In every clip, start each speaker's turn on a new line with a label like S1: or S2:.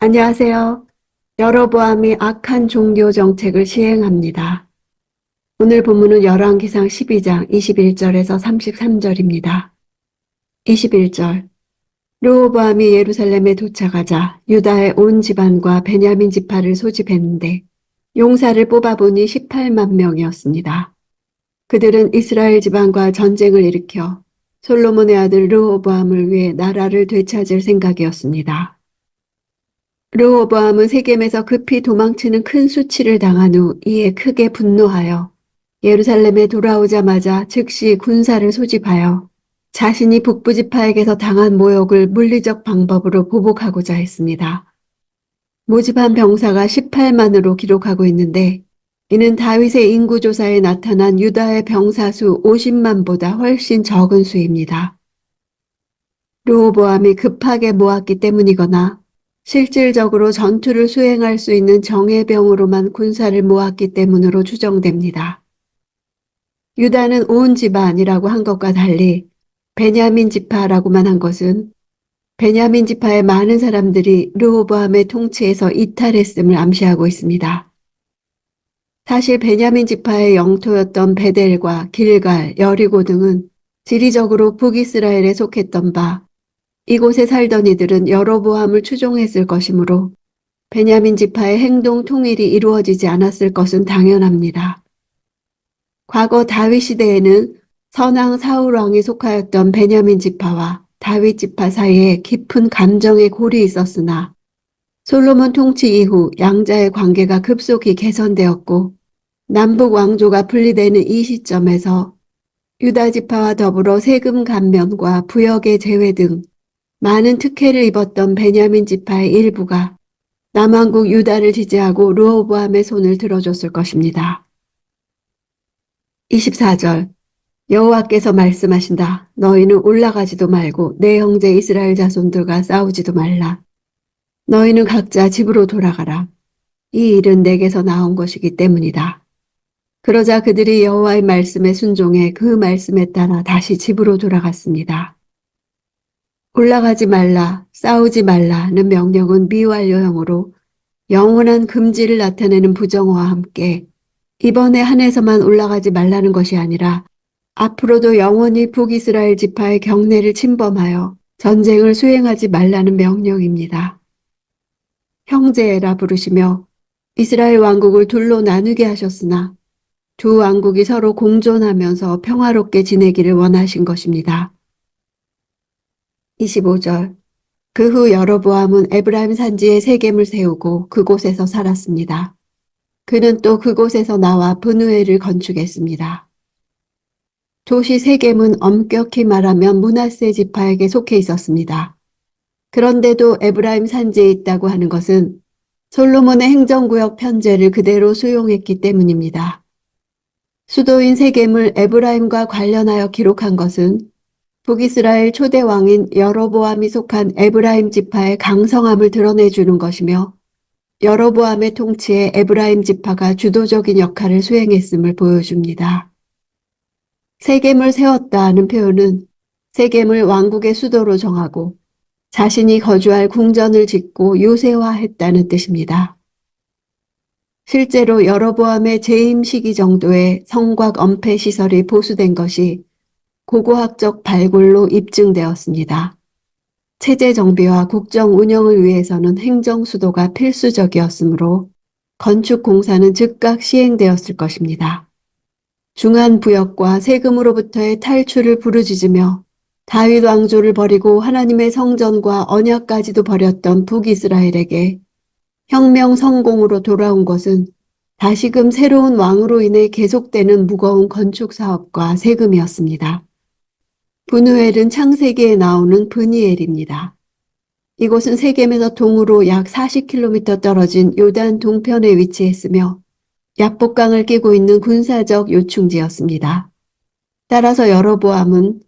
S1: 안녕하세요. 여로보암이 악한 종교 정책을 시행합니다. 오늘 본문은 열왕기상 12장 21절에서 33절입니다. 21절 르호보암이 예루살렘에 도착하자 유다의 온 집안과 베냐민 지파를 소집했는데 용사를 뽑아보니 18만 명이었습니다. 그들은 이스라엘 집안과 전쟁을 일으켜 솔로몬의 아들 르호보암을 위해 나라를 되찾을 생각이었습니다. 르호보암은 세겜에서 급히 도망치는 큰 수치를 당한 후 이에 크게 분노하여 예루살렘에 돌아오자마자 즉시 군사를 소집하여 자신이 북부 지파에게서 당한 모욕을 물리적 방법으로 보복하고자 했습니다. 모집한 병사가 18만으로 기록하고 있는데 이는 다윗의 인구 조사에 나타난 유다의 병사 수 50만보다 훨씬 적은 수입니다. 르호보암이 급하게 모았기 때문이거나 실질적으로 전투를 수행할 수 있는 정예병으로만 군사를 모았기 때문으로 추정됩니다. 유다는 온 집안이라고 한 것과 달리 베냐민 지파라고만 한 것은 베냐민 지파의 많은 사람들이 르호보암의 통치에서 이탈했음을 암시하고 있습니다. 사실 베냐민 지파의 영토였던 베델과 길갈, 여리고 등은 지리적으로 북이스라엘에 속했던 바 이곳에 살던 이들은 여로보암을 추종했을 것이므로 베냐민 지파의 행동 통일이 이루어지지 않았을 것은 당연합니다. 과거 다윗 시대에는 선왕 사울 왕이 속하였던 베냐민 지파와 다윗 지파 사이에 깊은 감정의 골이 있었으나 솔로몬 통치 이후 양자의 관계가 급속히 개선되었고 남북 왕조가 분리되는 이 시점에서 유다 지파와 더불어 세금 감면과 부역의 제외 등 많은 특혜를 입었던 베냐민 지파의 일부가 남왕국 유다를 지지하고 르호보암의 손을 들어줬을 것입니다. 24절 여호와께서 말씀하신다. 너희는 올라가지도 말고 내 형제 이스라엘 자손들과 싸우지도 말라. 너희는 각자 집으로 돌아가라. 이 일은 내게서 나온 것이기 때문이다. 그러자 그들이 여호와의 말씀에 순종해 그 말씀에 따라 다시 집으로 돌아갔습니다. 올라가지 말라, 싸우지 말라는 명령은 미완료형으로 영원한 금지를 나타내는 부정어와 함께 이번에 한해서만 올라가지 말라는 것이 아니라 앞으로도 영원히 북이스라엘 지파의 경내를 침범하여 전쟁을 수행하지 말라는 명령입니다. 형제라 부르시며 이스라엘 왕국을 둘로 나누게 하셨으나 두 왕국이 서로 공존하면서 평화롭게 지내기를 원하신 것입니다. 25절 그 후 여로보암은 에브라임 산지에 세겜을 세우고 그곳에서 살았습니다. 그는 또 그곳에서 나와 분우엘을 건축했습니다. 도시 세겜은 엄격히 말하면 문하세 지파에게 속해 있었습니다. 그런데도 에브라임 산지에 있다고 하는 것은 솔로몬의 행정구역 편제를 그대로 수용했기 때문입니다. 수도인 세겜을 에브라임과 관련하여 기록한 것은 북이스라엘 초대 왕인 여로보암이 속한 에브라임 지파의 강성함을 드러내주는 것이며 여로보암의 통치에 에브라임 지파가 주도적인 역할을 수행했음을 보여줍니다. 세겜을 세웠다는 표현은 세겜을 왕국의 수도로 정하고 자신이 거주할 궁전을 짓고 요새화했다는 뜻입니다. 실제로 여로보암의 재임 시기 정도의 성곽 엄폐 시설이 보수된 것이 고고학적 발굴로 입증되었습니다. 체제 정비와 국정 운영을 위해서는 행정 수도가 필수적이었으므로 건축 공사는 즉각 시행되었을 것입니다. 중한 부역과 세금으로부터의 탈출을 부르짖으며 다윗 왕조를 버리고 하나님의 성전과 언약까지도 버렸던 북이스라엘에게 혁명 성공으로 돌아온 것은 다시금 새로운 왕으로 인해 계속되는 무거운 건축 사업과 세금이었습니다. 분우엘은 창세기에 나오는 브니엘입니다. 이곳은 세겜에서 동으로 약 40km 떨어진 요단 동편에 위치했으며 야복강을 끼고 있는 군사적 요충지였습니다. 따라서 여로보암은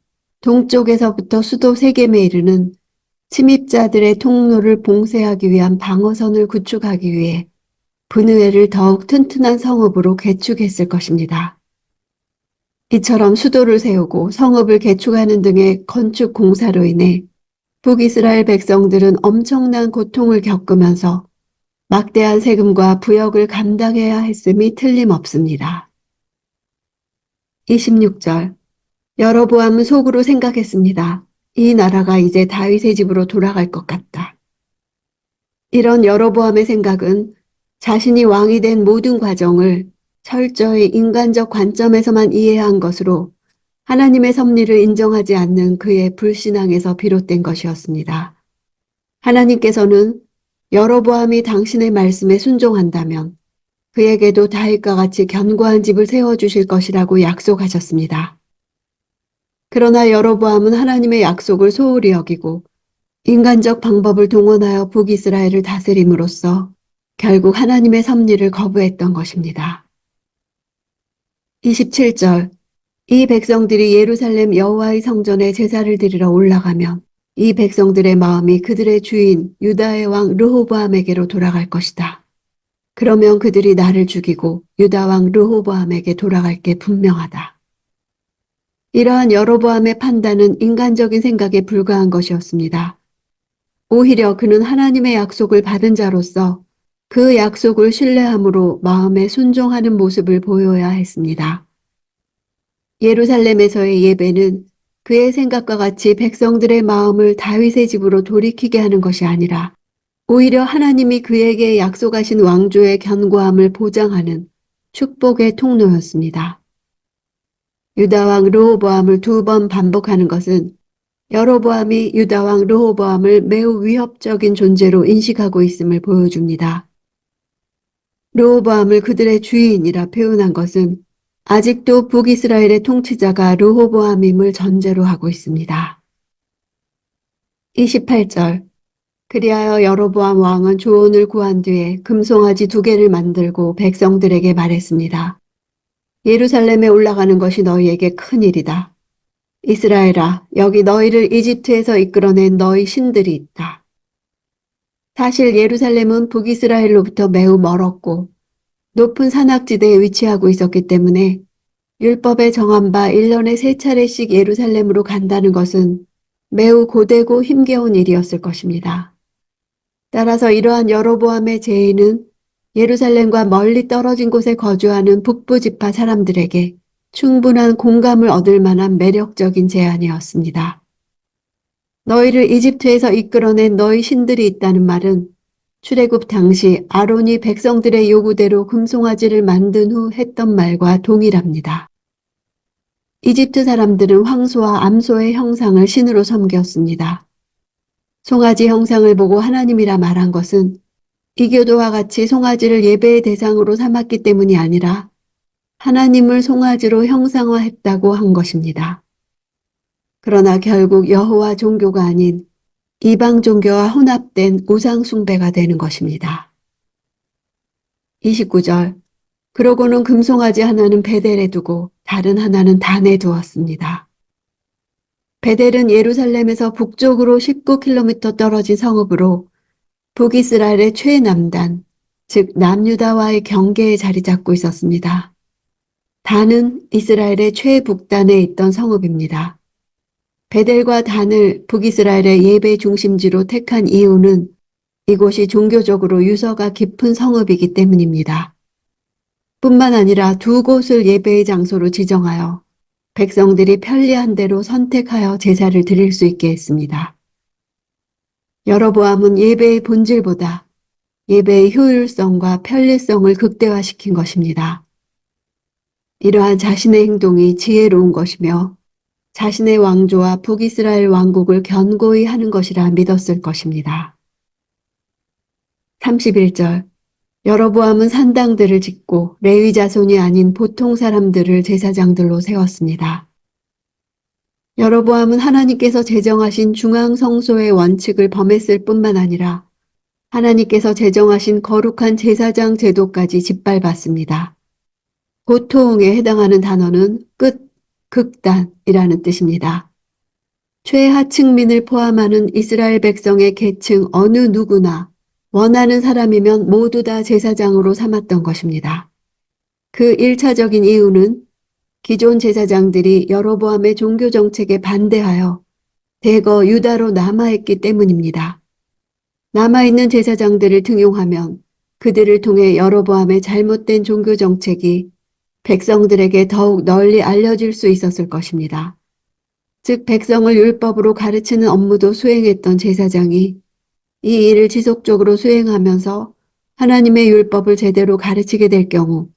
S1: 동쪽에서부터 수도 세겜에 이르는 침입자들의 통로를 봉쇄하기 위한 방어선을 구축하기 위해 분우엘을 더욱 튼튼한 성읍으로 개축했을 것입니다. 이처럼 수도를 세우고 성읍을 개축하는 등의 건축 공사로 인해 북이스라엘 백성들은 엄청난 고통을 겪으면서 막대한 세금과 부역을 감당해야 했음이 틀림없습니다. 26절 여로보암은 속으로 생각했습니다. 이 나라가 이제 다윗의 집으로 돌아갈 것 같다. 이런 여로보암의 생각은 자신이 왕이 된 모든 과정을 철저히 인간적 관점에서만 이해한 것으로 하나님의 섭리를 인정하지 않는 그의 불신앙에서 비롯된 것이었습니다. 하나님께서는 여로보암이 당신의 말씀에 순종한다면 그에게도 다윗과 같이 견고한 집을 세워주실 것이라고 약속하셨습니다. 그러나 여로보암은 하나님의 약속을 소홀히 여기고 인간적 방법을 동원하여 북이스라엘을 다스림으로써 결국 하나님의 섭리를 거부했던 것입니다. 27절 이 백성들이 예루살렘 여호와의 성전에 제사를 드리러 올라가면 이 백성들의 마음이 그들의 주인 유다의 왕 르호보암에게로 돌아갈 것이다. 그러면 그들이 나를 죽이고 유다 왕 르호보암에게 돌아갈 게 분명하다. 이러한 여로보암의 판단은 인간적인 생각에 불과한 것이었습니다. 오히려 그는 하나님의 약속을 받은 자로서 그 약속을 신뢰함으로 마음에 순종하는 모습을 보여야 했습니다. 예루살렘에서의 예배는 그의 생각과 같이 백성들의 마음을 다윗의 집으로 돌이키게 하는 것이 아니라 오히려 하나님이 그에게 약속하신 왕조의 견고함을 보장하는 축복의 통로였습니다. 유다왕 르호보암을 두 번 반복하는 것은 여로보암이 유다왕 르호보암을 매우 위협적인 존재로 인식하고 있음을 보여줍니다. 르호보암을 그들의 주인이라 표현한 것은 아직도 북이스라엘의 통치자가 르호보암임을 전제로 하고 있습니다. 28절 그리하여 여로보암 왕은 조언을 구한 뒤에 금송아지 두 개를 만들고 백성들에게 말했습니다. 예루살렘에 올라가는 것이 너희에게 큰 일이다. 이스라엘아, 여기 너희를 이집트에서 이끌어낸 너희 신들이 있다. 사실 예루살렘은 북이스라엘로부터 매우 멀었고 높은 산악지대에 위치하고 있었기 때문에 율법에 정한 바 1년에 세 차례씩 예루살렘으로 간다는 것은 매우 고되고 힘겨운 일이었을 것입니다. 따라서 이러한 여로보암의 제의는 예루살렘과 멀리 떨어진 곳에 거주하는 북부 지파 사람들에게 충분한 공감을 얻을 만한 매력적인 제안이었습니다. 너희를 이집트에서 이끌어낸 너희 신들이 있다는 말은 출애굽 당시 아론이 백성들의 요구대로 금송아지를 만든 후 했던 말과 동일합니다. 이집트 사람들은 황소와 암소의 형상을 신으로 섬겼습니다. 송아지 형상을 보고 하나님이라 말한 것은 이교도와 같이 송아지를 예배의 대상으로 삼았기 때문이 아니라 하나님을 송아지로 형상화했다고 한 것입니다. 그러나 결국 여호와 종교가 아닌 이방 종교와 혼합된 우상 숭배가 되는 것입니다. 29절 그러고는 금송아지 하나는 베델에 두고 다른 하나는 단에 두었습니다. 베델은 예루살렘에서 북쪽으로 19km 떨어진 성읍으로 북이스라엘의 최남단, 즉 남유다와의 경계에 자리 잡고 있었습니다. 단은 이스라엘의 최북단에 있던 성읍입니다. 베델과 단을 북이스라엘의 예배 중심지로 택한 이유는 이곳이 종교적으로 유서가 깊은 성읍이기 때문입니다. 뿐만 아니라 두 곳을 예배의 장소로 지정하여 백성들이 편리한 대로 선택하여 제사를 드릴 수 있게 했습니다. 여러보암은 예배의 본질보다 예배의 효율성과 편리성을 극대화시킨 것입니다. 이러한 자신의 행동이 지혜로운 것이며 자신의 왕조와 북이스라엘 왕국을 견고히 하는 것이라 믿었을 것입니다. 31절 여로보암은 산당들을 짓고 레위 자손이 아닌 보통 사람들을 제사장들로 세웠습니다. 여로보암은 하나님께서 제정하신 중앙 성소의 원칙을 범했을 뿐만 아니라 하나님께서 제정하신 거룩한 제사장 제도까지 짓밟았습니다. 고통에 해당하는 단어는 끝, 극단이라는 뜻입니다. 최하층민을 포함하는 이스라엘 백성의 계층 어느 누구나 원하는 사람이면 모두 다 제사장으로 삼았던 것입니다. 그 1차적인 이유는 기존 제사장들이 여로보암의 종교 정책에 반대하여 대거 유다로 남아있기 때문입니다. 남아있는 제사장들을 등용하면 그들을 통해 여로보암의 잘못된 종교 정책이 백성들에게 더욱 널리 알려질 수 있었을 것입니다. 즉 백성을 율법으로 가르치는 업무도 수행했던 제사장이 이 일을 지속적으로 수행하면서 하나님의 율법을 제대로 가르치게 될 경우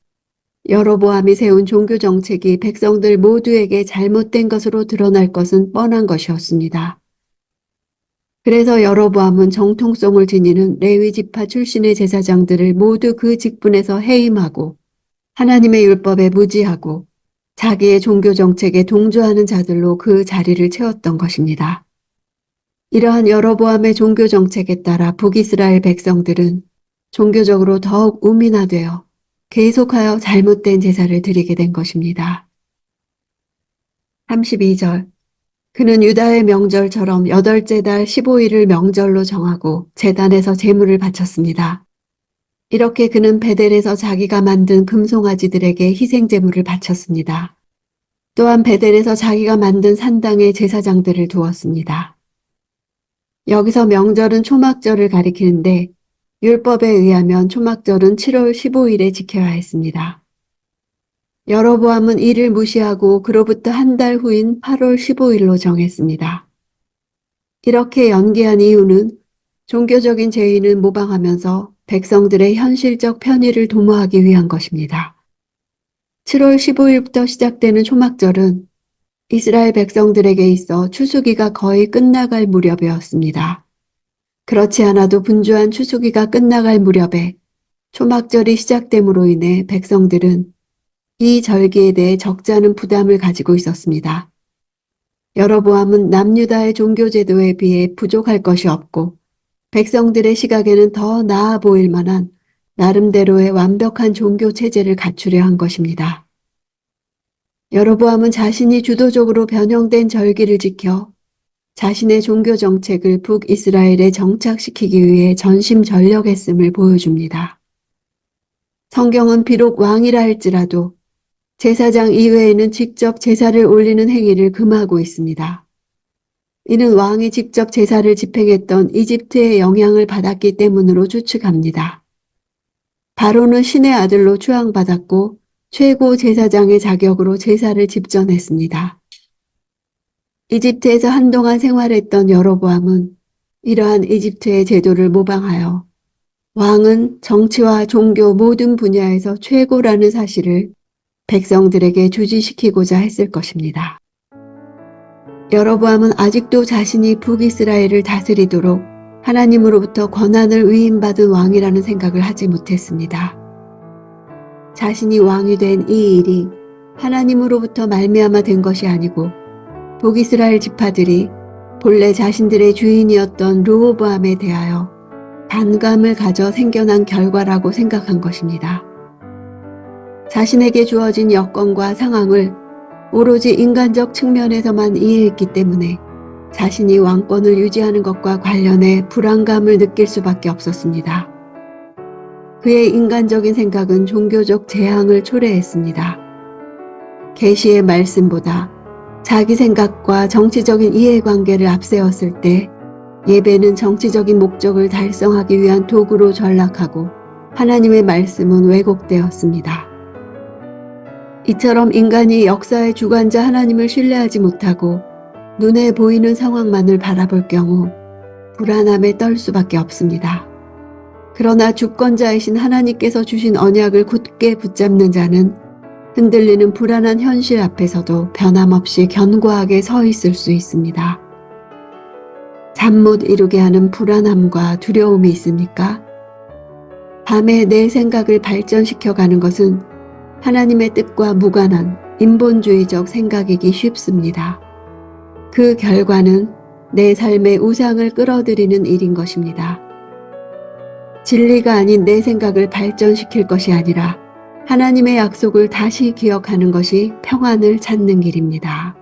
S1: 여로보암이 세운 종교 정책이 백성들 모두에게 잘못된 것으로 드러날 것은 뻔한 것이었습니다. 그래서 여로보암은 정통성을 지니는 레위 지파 출신의 제사장들을 모두 그 직분에서 해임하고 하나님의 율법에 무지하고 자기의 종교 정책에 동조하는 자들로 그 자리를 채웠던 것입니다. 이러한 여로보암의 종교 정책에 따라 북이스라엘 백성들은 종교적으로 더욱 우민화되어 계속하여 잘못된 제사를 드리게 된 것입니다. 32절 그는 유다의 명절처럼 여덟째 달 15일을 명절로 정하고 재단에서 제물을 바쳤습니다. 이렇게 그는 베델에서 자기가 만든 금송아지들에게 희생 제물을 바쳤습니다. 또한 베델에서 자기가 만든 산당에 제사장들을 두었습니다. 여기서 명절은 초막절을 가리키는데 율법에 의하면 초막절은 7월 15일에 지켜야 했습니다. 여로보암은 이를 무시하고 그로부터 한 달 후인 8월 15일로 정했습니다. 이렇게 연기한 이유는 종교적인 제의는 모방하면서 백성들의 현실적 편의를 도모하기 위한 것입니다. 7월 15일부터 시작되는 초막절은 이스라엘 백성들에게 있어 추수기가 거의 끝나갈 무렵이었습니다. 그렇지 않아도 분주한 추수기가 끝나갈 무렵에 초막절이 시작됨으로 인해 백성들은 이 절기에 대해 적지 않은 부담을 가지고 있었습니다. 여로보암은 남유다의 종교제도에 비해 부족할 것이 없고 백성들의 시각에는 더 나아 보일 만한 나름대로의 완벽한 종교 체제를 갖추려 한 것입니다. 여로보암은 자신이 주도적으로 변형된 절기를 지켜 자신의 종교 정책을 북이스라엘에 정착시키기 위해 전심전력했음을 보여줍니다. 성경은 비록 왕이라 할지라도 제사장 이외에는 직접 제사를 올리는 행위를 금하고 있습니다. 이는 왕이 직접 제사를 집행했던 이집트의 영향을 받았기 때문으로 추측합니다. 바로는 신의 아들로 추앙받았고 최고 제사장의 자격으로 제사를 집전했습니다. 이집트에서 한동안 생활했던 여로보암은 이러한 이집트의 제도를 모방하여 왕은 정치와 종교 모든 분야에서 최고라는 사실을 백성들에게 주지시키고자 했을 것입니다. 여로보암은 아직도 자신이 북이스라엘을 다스리도록 하나님으로부터 권한을 위임받은 왕이라는 생각을 하지 못했습니다. 자신이 왕이 된 이 일이 하나님으로부터 말미암아 된 것이 아니고 북이스라엘 지파들이 본래 자신들의 주인이었던 르호보암에 대하여 반감을 가져 생겨난 결과라고 생각한 것입니다. 자신에게 주어진 여건과 상황을 오로지 인간적 측면에서만 이해했기 때문에 자신이 왕권을 유지하는 것과 관련해 불안감을 느낄 수밖에 없었습니다. 그의 인간적인 생각은 종교적 재앙을 초래했습니다. 계시의 말씀보다 자기 생각과 정치적인 이해관계를 앞세웠을 때 예배는 정치적인 목적을 달성하기 위한 도구로 전락하고 하나님의 말씀은 왜곡되었습니다. 이처럼 인간이 역사의 주관자 하나님을 신뢰하지 못하고 눈에 보이는 상황만을 바라볼 경우 불안함에 떨 수밖에 없습니다. 그러나 주권자이신 하나님께서 주신 언약을 굳게 붙잡는 자는 흔들리는 불안한 현실 앞에서도 변함없이 견고하게 서 있을 수 있습니다. 잠 못 이루게 하는 불안함과 두려움이 있습니까? 밤에 내 생각을 발전시켜 가는 것은 하나님의 뜻과 무관한 인본주의적 생각이기 쉽습니다. 그 결과는 내 삶의 우상을 끌어들이는 일인 것입니다. 진리가 아닌 내 생각을 발전시킬 것이 아니라 하나님의 약속을 다시 기억하는 것이 평안을 찾는 길입니다.